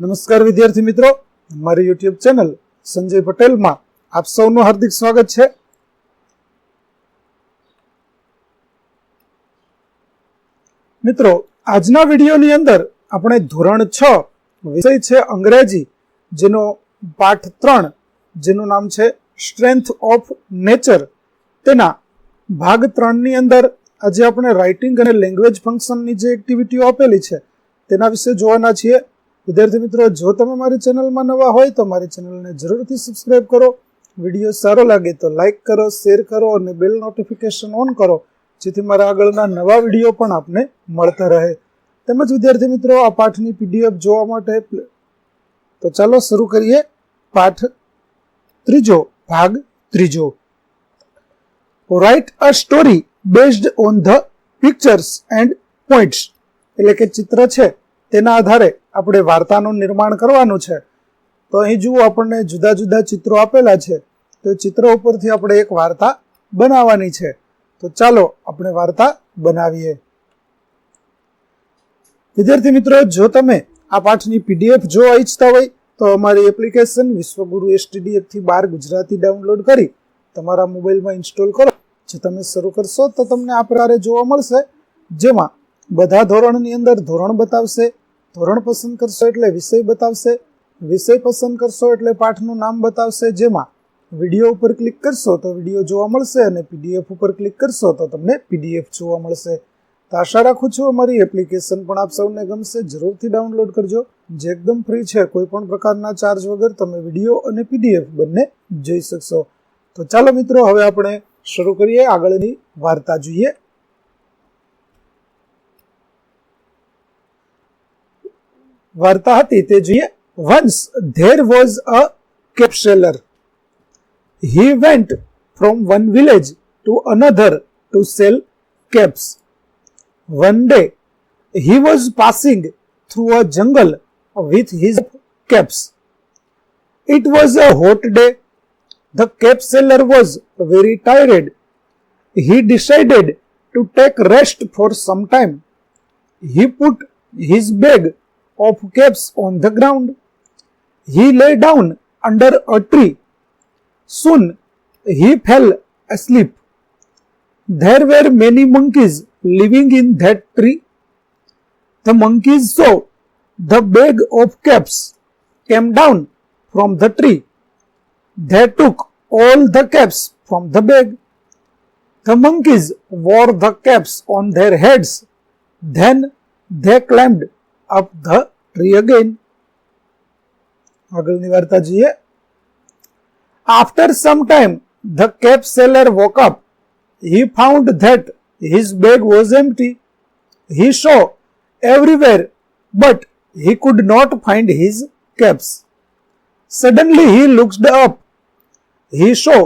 નમસ્કાર વિદ્યાર્થી મિત્રો. મારી યુટ્યુબ ચેનલ સંજય પટેલમાં આપ સૌનું હાર્દિક સ્વાગત છે. મિત્રો, આજના વિડીયોની અંદર આપણે ધોરણ છ વિષય છે અંગ્રેજી, જેનો પાઠ ત્રણ, જેનું નામ છે સ્ટ્રેન્થ ઓફ નેચર તેના ભાગ ત્રણની અંદર આજે આપણે રાઇટિંગ અને લેંગ્વેજ ફંક્શનની જે એક્ટિવિટીઓ આપેલી છે, તેના વિશે જોવાના છીએ. વિદ્યાર્થી મિત્રો, જો તમે મારી ચેનલમાં નવા હોય તો મારી ચેનલને જરૂરથી સબસ્ક્રાઇબ કરો. વીડિયો સારો લાગે તો લાઇક કરો શેર કરો અને બેલ નોટિફિકેશન ઓન કરો, જેથી મારા આગળના નવા વીડિયો પણ આપને મળતા રહે. તેમજ વિદ્યાર્થી મિત્રો, આ પાઠની પીડીએફ જોવા માટે તો ચાલો શરૂ કરીએ. પાઠ ત્રીજો, ભાગ ત્રીજો. Write a story based on the pictures and points એટલે કે ચિત્ર છે. તેના આધારે આપણે વાર્તાનું નિર્માણ કરવાનું છે. તો અહીં જુઓ આપણને જુદા જુદા ચિત્રો આપેલા છે. તો ચિત્રો ઉપરથી આપણે એક વાર્તા બનાવવાની છે. તો ચાલો આપણે વાર્તા બનાવીએ. વિદ્યાર્થી મિત્રો, જો તમે આ પાઠની પીડીએફ જોવા ઈચ્છતા હોય, તો અમારી એપ્લિકેશન વિશ્વગુરુ એસટીડીએફથી બાર ગુજરાતી ડાઉનલોડ કરી તમારા મોબાઈલમાં ઇન્સ્ટોલ કરો. જે તમે શરૂ કરશો તો તમને આ પ્રકારે જોવા મળશે. જેમાં બધા ધોરણની અંદર ધોરણ બતાવશે ધોરણ પસંદ કરશો એટલે વિષય બતાવશે, વિષય પસંદ કરશો એટલે પાઠનું નામ બતાવશે. જેમાં વીડિયો ઉપર ક્લિક કરશો તો વીડિયો જોવા મળશે અને પીડીએફ ઉપર ક્લિક કરશો તો તમને પીડીએફ જોવા મળશે. તો આશા રાખું છું અમારી એપ્લિકેશન પણ આપ સૌને ગમશે. જરૂરથી ડાઉનલોડ કરજો. જે એકદમ ફ્રી છે, કોઈ પણ પ્રકારના ચાર્જ વગર તમે વીડિયો અને પીડીએફ બંને જોઈ શકશો. તો ચાલો મિત્રો, હવે આપણે શરૂ કરીએ આગળની વાર્તા જોઈએ. વાર્તા હતી તે જોઈએ once there was a cap seller he went from one village to another to sell caps. One day he was passing through a jungle with his caps. It was a hot day. The cap seller was very tired. He decided to take rest for some time. He put his bag of caps on the ground. He lay down under a tree Soon he fell asleep. There were many monkeys living in that tree. The monkeys saw the bag of caps came down from the tree. They took all the caps from the bag. The monkeys wore the caps on their heads. Then they climbed up the tree again. આગળની વાર્તા જોઈએ After some time, the cap seller woke up. He found that his bag was empty. He saw everywhere, but he could not find his caps. Suddenly he looked up. He saw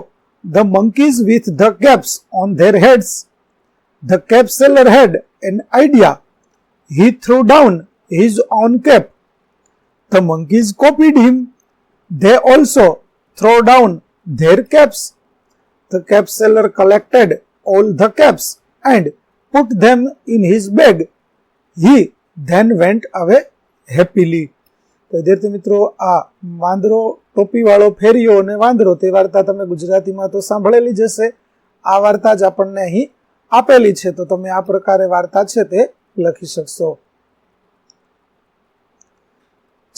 the monkeys with the caps on their heads. The cap seller had an idea. He threw down his own cap. The monkeys copied him. They also throw down their caps. The cap seller collected all the caps and put them in his bag. He then went away happily. તો વિદ્યાર્થી મિત્રો આ વાંદરો ટોપી વાળો ફેરિયો અને વાંદરો તે વાર્તા તમે ગુજરાતીમાં તો સાંભળેલી જ હશે આ વાર્તા જ આપણને અહીં આપેલી છે તો તમે આ પ્રકારે વાર્તા છે તે લખી શકશો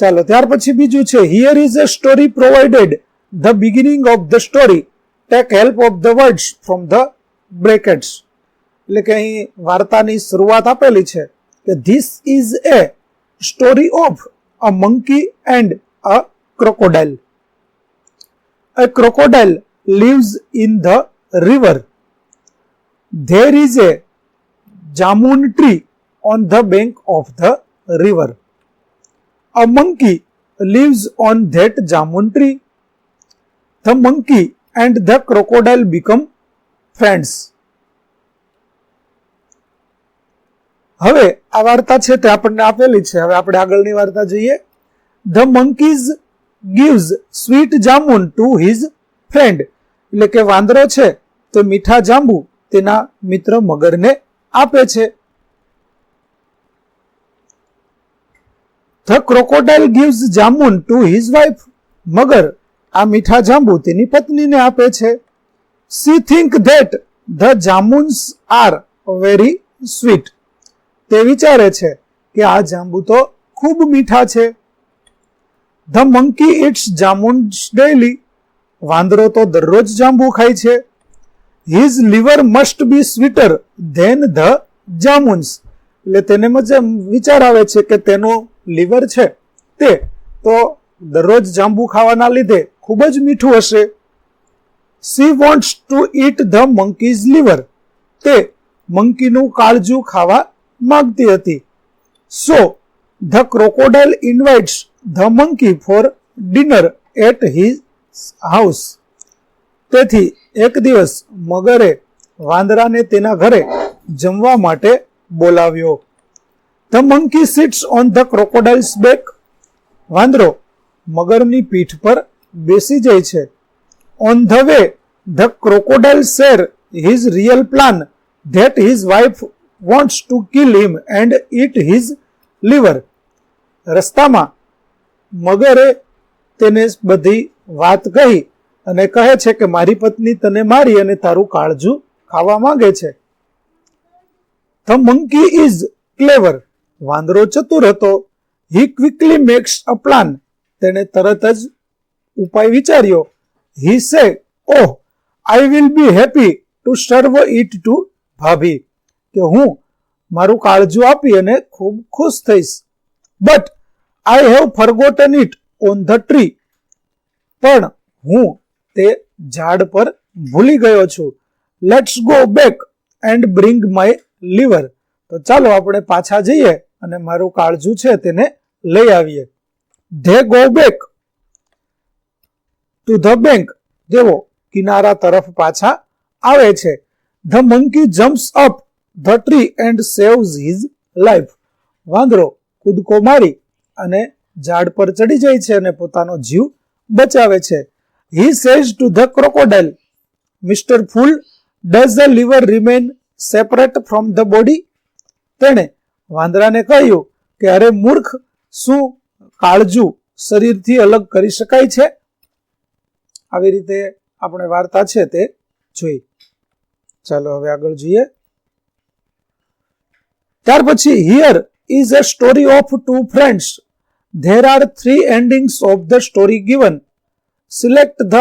ચાલો ત્યાર પછી બીજું છે here is a story provided the beginning of the story take help of the words from the brackets એટલે કે અહીં વાર્તાની શરૂઆત આપેલી છે કે this is a story of a monkey and a crocodile A crocodile lives in the river. There is a jamun tree on the bank of the river. A monkey lives on that jamun tree. The monkey and the crocodile become friends. હવે આ વાર્તા છે તે આપણને આપેલી છે હવે આપણે આગળની વાર્તા જોઈએ the monkeys gives sweet jamun to his friend એટલે કે વાંદરો છે તે મીઠા જાંબુ તેના મિત્ર મગરને આપે છે the crocodile gives jamun to his wife મગર આ મીઠા જાંબુ તેની પત્નીને આપે છે. She think that the jamuns are very sweet. તે વિચારે છે કે આ જાંબુ તો ખૂબ મીઠા છે. The monkey eats jamuns daily વાંદરો તો દરરોજ જાંબુ ખાય છે. His liver must be sweeter than the jamuns. એટલે તેને મજા વિચાર આવે છે કે તેનો લીવર છે તે, તો દરરોજ જાંબુ ખાવાના લીધે ખૂબ જ મીઠું હશે. She wants to eat the monkey's liver તે મંકીનું કાળજું ખાવા માંગતી હતી. So the crocodile invites the monkey for dinner at his house તેથી એક દિવસ મગરે વાંદરાને તેના ઘરે જમવા માટે બોલાવ્યો. The monkey sits on the crocodile's back વાંદરો મગરની પીઠ પર બેસી જાય છે. On the way the crocodile share his real plan that his wife wants to kill him and eat his liver રસ્તામાં મગરે તેને બધી વાત કહી અને કહે છે કે, મારી પત્ની તને મારી અને તારું કાળજું ખાવા માંગે છે. ધ મંકી ઇઝ ક્લેવર વાંદરો ચતુર હતો he quickly makes a plan. તેણે તરત જ ઉપાય વિચાર્યો. He say, oh, I will be happy to serve it to bhabhi. કે હું મારું કાળજું આપી અને ખૂબ ખુશ થઈશ. But I have forgotten it on the tree. પણ હું તે ઝાડ પર ભૂલી ગયો છું. Let's go back and bring my liver. તો ચાલો આપણે પાછા જઈએ. અને મારું કાળજું છે તેને લઈ આવીએ. They go back to the bank. તેઓ કિનારા તરફ પાછા આવે છે. The monkey jumps up the tree and saves his life. વાંદરો, કૂદકો મારી અને ઝાડ પર ચડી જાય છે અને પોતાનો જીવ બચાવે છે. He says to the crocodile mister fool, does the liver remain separate from the body? તેણે વાંદરાને કહ્યું કે, અરે મૂર્ખ, શું કાળજું શરીરથી અલગ કરી શકાય છે? આવી રીતે આપણે વાર્તા છે તે જોઈ. ચાલો હવે આગળ જોઈએ. ત્યાર પછી here is a story of two friends there are three endings of the story given select the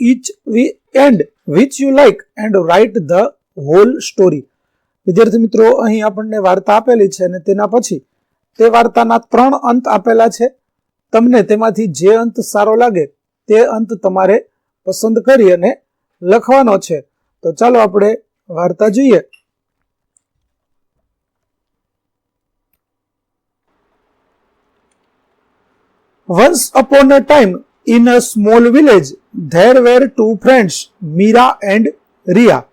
each we end which you like and write the whole story. વિદ્યાર્થી મિત્રો, અહીં આપણને વાર્તા આપેલી છે અને તેના પછી તે વાર્તાના ત્રણ અંત આપેલા છે. તમને તેમાંથી જે અંત સારો લાગે તે અંત તમારે પસંદ કરી અને લખવાનો છે. તો ચાલો આપણે વાર્તા જોઈએ. Once upon a time in a small village there were two friends Meera and Riya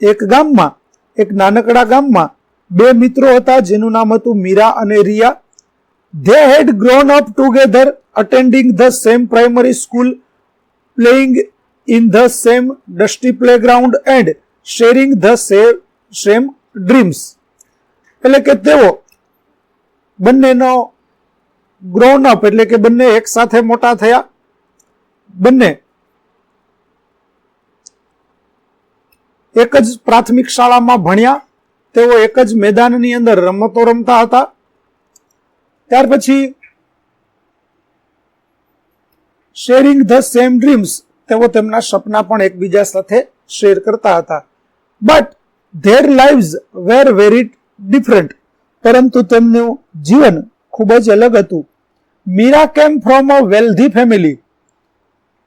એક ગામમાં એક નાનકડા ગામમાં બે મિત્રો હતા, જેનું નામ હતું મીરા અને Riya. They had grown up together attending the same primary school playing in the same dusty playground and sharing the same dreams એટલે કે તેઓ બંનેનો ગ્રોન અપ એટલે કે બંને એક સાથે મોટા થયા. બંને એક જ પ્રાથમિક શાળામાં ભણ્યા. તેઓ એક જ મેદાનની અંદર રમતો રમતા હતા. ત્યાર પછી શેરિંગ ધ સેમ ડ્રીમ્સ તેઓ તેમના સપના પણ એકબીજા સાથે શેર કરતા હતા. But their lives were very different પરંતુ તેમનું જીવન ખૂબ જ અલગ હતું. Meera came from a wealthy family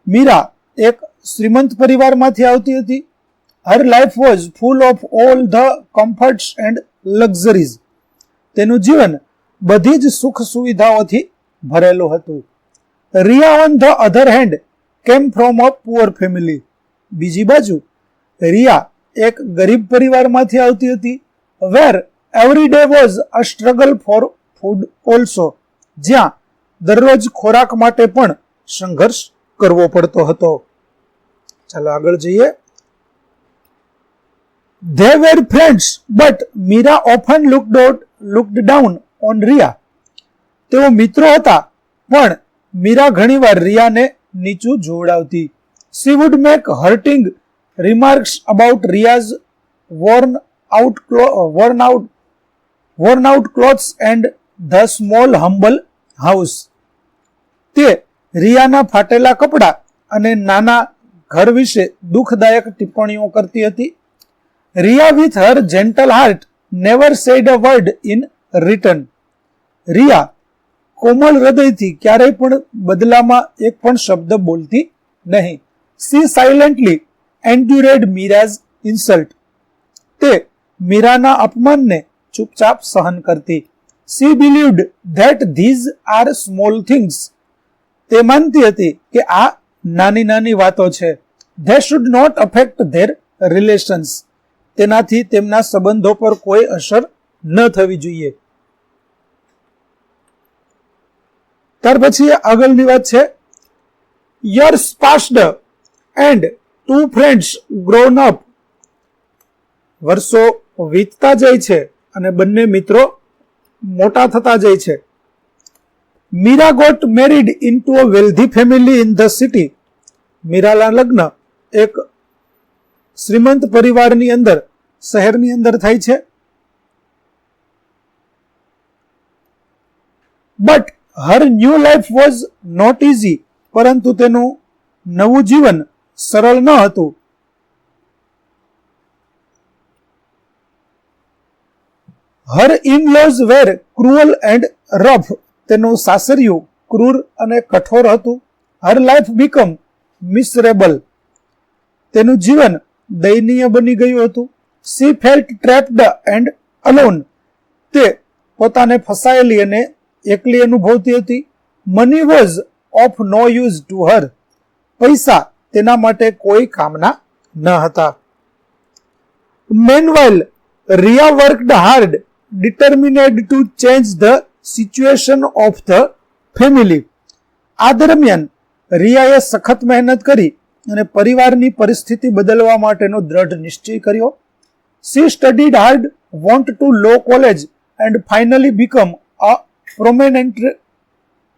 Meera એક શ્રીમંત પરિવારમાંથી આવતી હતી. Her life was full of all the comforts and luxuries તેનું જીવન બધી જ સુખ સુવિધાઓથી ભરેલું હતું. Riya on the other hand came from a poor family બીજી બાજુ, રિયા એક ગરીબ પરિવારમાંથી આવતી હતી where every day was a struggle for food also જ્યાં દરરોજ ખોરાક માટે પણ સંઘર્ષ કરવો પડતો હતો. ચાલો આગળ જઈએ. They were friends but Meera often looked, out, looked down on Riya તેઓ મિત્રો હતા પણ મીરા ઘણીવાર રિયાને નીચું જોવડાવતી. She would make hurting remarks about Riya's worn out worn out worn out clothes and the small humble house. તે રિયાના ફાટેલા કપડાં અને નાના ઘર વિશે દુઃખદાયક ટિપ્પણીઓ કરતી હતી. Riya with her gentle heart never said a word in return Riya કોમલ હૃદયથી ક્યારેય પણ બદલામાં એક પણ શબ્દ બોલતી નહીં. She silently endured Meera's insult તે મીરાના અપમાનને ચૂપચાપ સહન કરતી. She believed that these are small things તે માનતી હતી કે આ નાની નાની વાતો છે. They should not affect their relations તેનાથી તેમના સંબંધો પર કોઈ અસર ન થવી જોઈએ. ત્યાર પછી આગળની વાત છે years passed and two friends grown up વર્ષો વીતતા જાય છે અને બંને મિત્રો મોટા થતા જાય છે. Meera got married into a wealthy family in the city મીરાના લગ્ન એક શ્રીમંત પરિવારની અંદર, શહેરની અંદર થાય છે. But her new life was not easy પરંતુ તેનું નવું જીવન સરળ ન હતું. Her in laws were cruel and rough તેનું સાસરિયું ક્રૂર અને કઠોર હતું. હર લાઈફ બીકમ મિસરેબલ તેનું જીવન દયનીય બની ગયું હતું. She felt trapped and alone તે પોતાને ફસાયેલી અને એકલી અનુભવતી હતી. Money was of no use to her પૈસા તેના માટે કોઈ કામના ન હતા. Meanwhile Riya worked hard determined to change the situation of the family આ દરમિયાન રિયાએ સખત મહેનત કરી અને પરિવારની પરિસ્થિતિ બદલવા માટેનો દ્રઢ નિશ્ચય કર્યો. She studied hard went to law college and finally become a prominent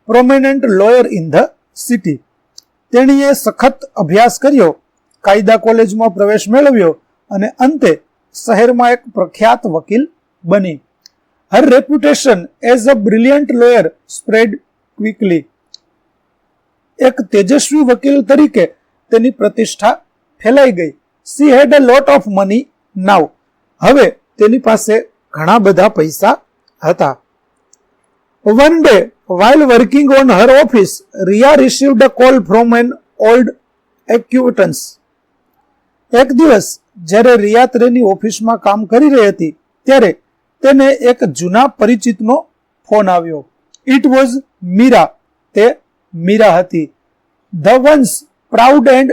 prominent lawyer in the city તેણીએ સખત અભ્યાસ કર્યો, કાયદા કોલેજમાં પ્રવેશ મેળવ્યો અને અંતે શહેરમાં એક પ્રખ્યાત વકીલ બની. Her reputation as a brilliant lawyer spread quickly એક તેજસ્વી વકીલ તરીકે તેની પ્રતિષ્ઠા ફેલાઈ ગઈ. She had a lot of money now હવે તેની પાસે ઘણા બધા પૈસા હતા. One day while working on her office Riya received a call from an old acquaintance એક દિવસ, જ્યારે રિયા તેની ઓફિસમાં કામ કરી રહી હતી, ત્યારે તેને એક જૂના પરિચિતનો ફોન આવ્યો. ઇટ વોઝ મીરા તે મીરા હતી. ધ વન્સ પ્રાઉડ એન્ડ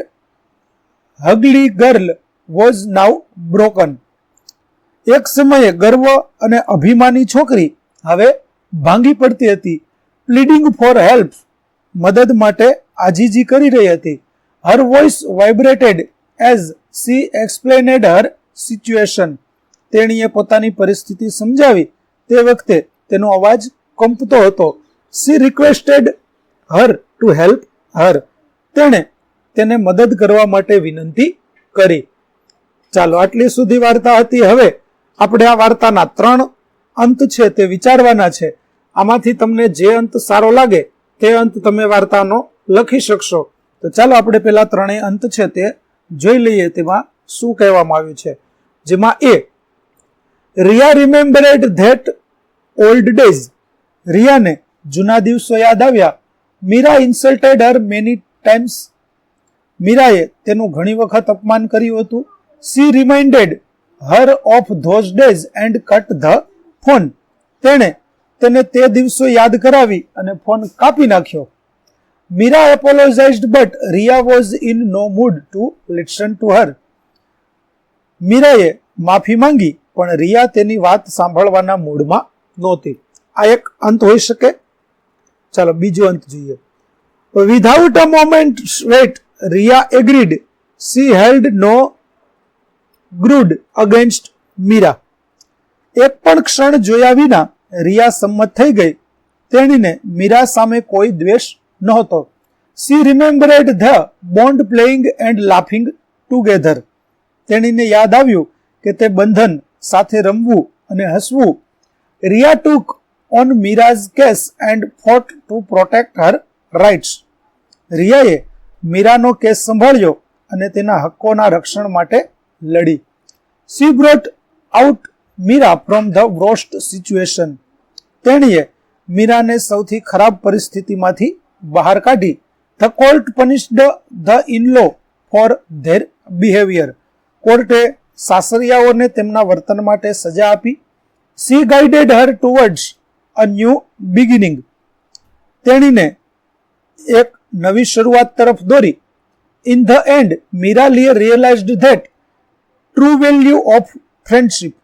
હગલી ગર્લ વોઝ નાવ બ્રોકન એક સમયે ગર્વ અને અભિમાની છોકરી હવે ભાંગી પડતી હતી. પ્લીડિંગ ફોર હેલ્પ મદદ માટે આજીજી કરી રહી હતી. Her voice vibrated as she explained her situation તેણીએ પોતાની પરિસ્થિતિ સમજાવી. તે વખતે તેનો અવાજ કંપતો હતો. She requested her to help her તેણે તેને મદદ કરવા માટે વિનંતી કરી. ચાલો આટલી સુધી વાર્તા હતી. હવે આપણે આ વાર્તાના ત્રણ અંત છે તે વિચારવાના છે. આમાંથી તમને જે અંત સારો લાગે તે અંત તમે વાર્તાનો લખી શકશો. તો ચાલો આપણે પેલા ત્રણેય અંત છે તે જોઈ લઈએ તેમાં શું કહેવામાં આવ્યું છે. જેમાં એ, Riya remembered that old days રિયાને જૂના દિવસો યાદ આવ્યા. Meera insulted her many times મીરાએ તેનું ઘણી વખત અપમાન કર્યું હતું. She reminded her of those days and cut the phone તેણે તેને તે દિવસો યાદ કરાવી અને ફોન કાપી નાખ્યો. Meera apologized but Riya was in no mood to listen to her મીરાએ માફી માંગી, પણ રિયા તેની વાત સાંભળવાના મૂડમાં નહોતી. આ એક અંત હોઈ શકે? ચાલો, બીજો અંત જોઈએ. Without a moment wait Riya agreed, she held no grudge against Meera. એક પણ ક્ષણ જોયા વિના રિયા સંમત થઈ ગઈ. તેણીને મીરા સામે કોઈ દ્વેષ નહોતો. She remembered the bond playing and laughing together. તેણીને યાદ આવ્યું કે તે બંધન સાથે રમવું અને હસવું. Riya took on Meera's case and fought to protect her rights. રિયાએ મીરાનો કેસ સંભાળ્યો અને તેના હક્કોના રક્ષણ માટે લડી. She brought out Meera from the worst situation તેણીએ મીરાને સૌથી ખરાબ પરિસ્થિતિમાંથી બહાર કાઢી. The court punished the in-law for their behaviour કોર્ટે સાસરિયાઓને તેમના વર્તન માટે સજા આપી. She guided her towards a new beginning તેણીને એક નવી શરૂઆત તરફ દોરી. In the and Meera લિયર realized that true value of friendship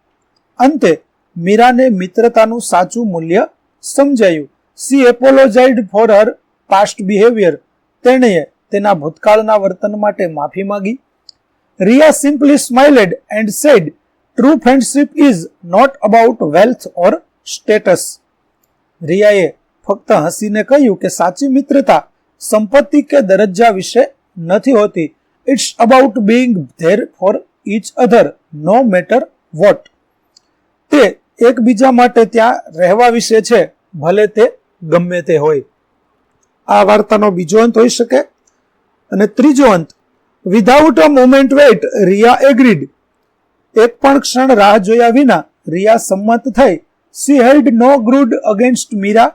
અંતે, મીરાને મિત્રતાનું સાચું મૂલ્ય સમજાયું. She apologized for her past behaviour તેણે તેના ભૂતકાળના વર્તન માટે માફી માંગી. Riya simply smiled and said true friendship is not about wealth or status રિયાએ ફક્ત હસીને કહ્યું કે સાચી મિત્રતા સંપત્તિ કે દરજ્જા વિશે નથી હોતી. It's about being there for each other no matter what તે એકબીજા માટે ત્યાં રહેવા વિશે છે, ભલે તે ગમે તે હોય. આ વાર્તાનો બીજો અંત હોઈ શકે. અને ત્રીજો અંત without a moment wait Riya agreed એક પણ ક્ષણ રાહ જોયા વિના રિયા સંમત થઈ. She held no grudge against Meera.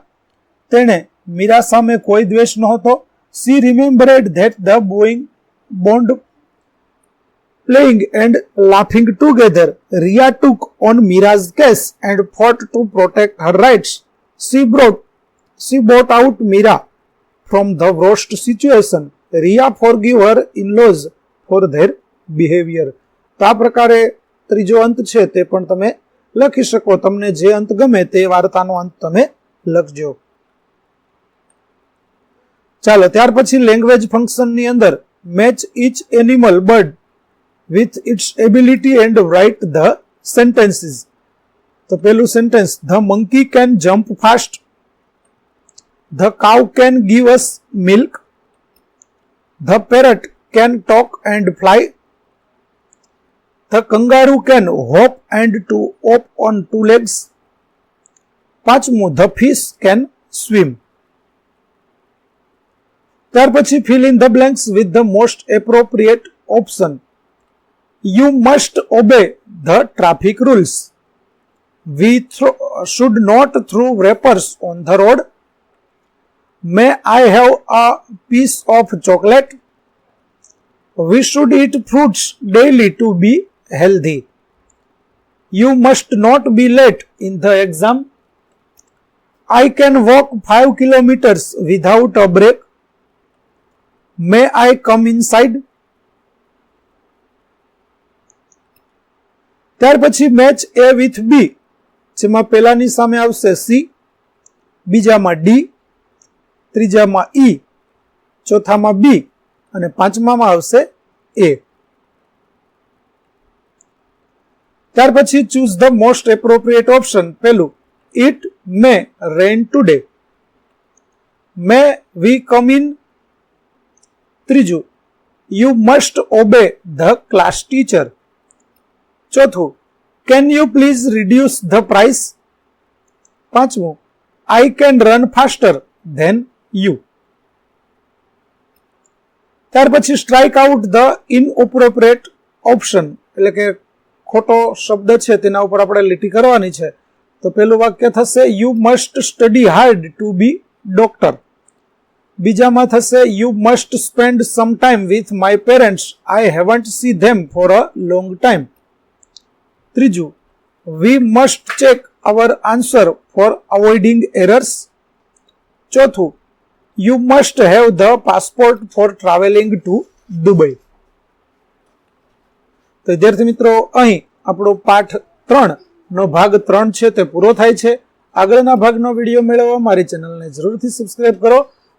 તેણે મીરા સામે કોઈ દ્વેષ નહોતો she remembered that the બોઈંગ bond playing and laughing together. Ria took on Mira's case and fought to protect her rights. She brought, she brought out Mira from the worst situation. Ria forgive her in-laws for their behavior. તો આ પ્રકારે ત્રીજો અંત છે તે પણ તમે લખી શકો તમને જે અંત ગમે તે વાર્તાનો અંત તમે લખજો ચાલો, ત્યાર પછી લેંગ્વેજ ફંક્શનની અંદર match each animal bird with its ability and write the sentences તો પેલું sentence the monkey can jump fast the cow can give us milk the parrot can talk and fly the kangaroo can hop and to hop on two legs પાંચમું the fish can swim ત્યાર પછી fill in the blanks with the most appropriate option you must obey the traffic rules. We thro- should not throw wrappers on the road. May I have a piece of chocolate? We should eat fruits daily to be healthy. You must not be late in the exam. I can walk 5 kilometers without a break. May I come inside? ત્યાર પછી match A with B જેમાં પહેલાની સામે આવશે C બીજામાં D ત્રીજામાં ઈ ચોથામાં બી અને પાંચમામાં આવશે એ ત્યાર પછી choose the most appropriate option પેલું it may rain today may we come in ત્રીજું you must obey the class teacher ચોથું can you please reduce the price પાંચમું I can run faster than you ત્યાર પછી strike out the inappropriate option એટલે કે ખોટો શબ્દ છે તેના ઉપર આપણે લીટી કરવાની છે. તો પેલું વાક્ય થશે you must study hard to be doctor બીજામાં થશે you must spend some time with my parents I haven't see them for a long time ત્રીજું we must check our answer for avoiding errors ચોથું you must have the passport for travelling to Dubai તો વિદ્યાર્થી મિત્રો, અહીં આપણો પાઠ ત્રણ નો ભાગ ત્રણ છે, તે પૂરો થાય છે. આગળના ભાગનો વીડિયો મેળવવા મારી ચેનલને જરૂરથી સબસ્ક્રાઇબ કરો.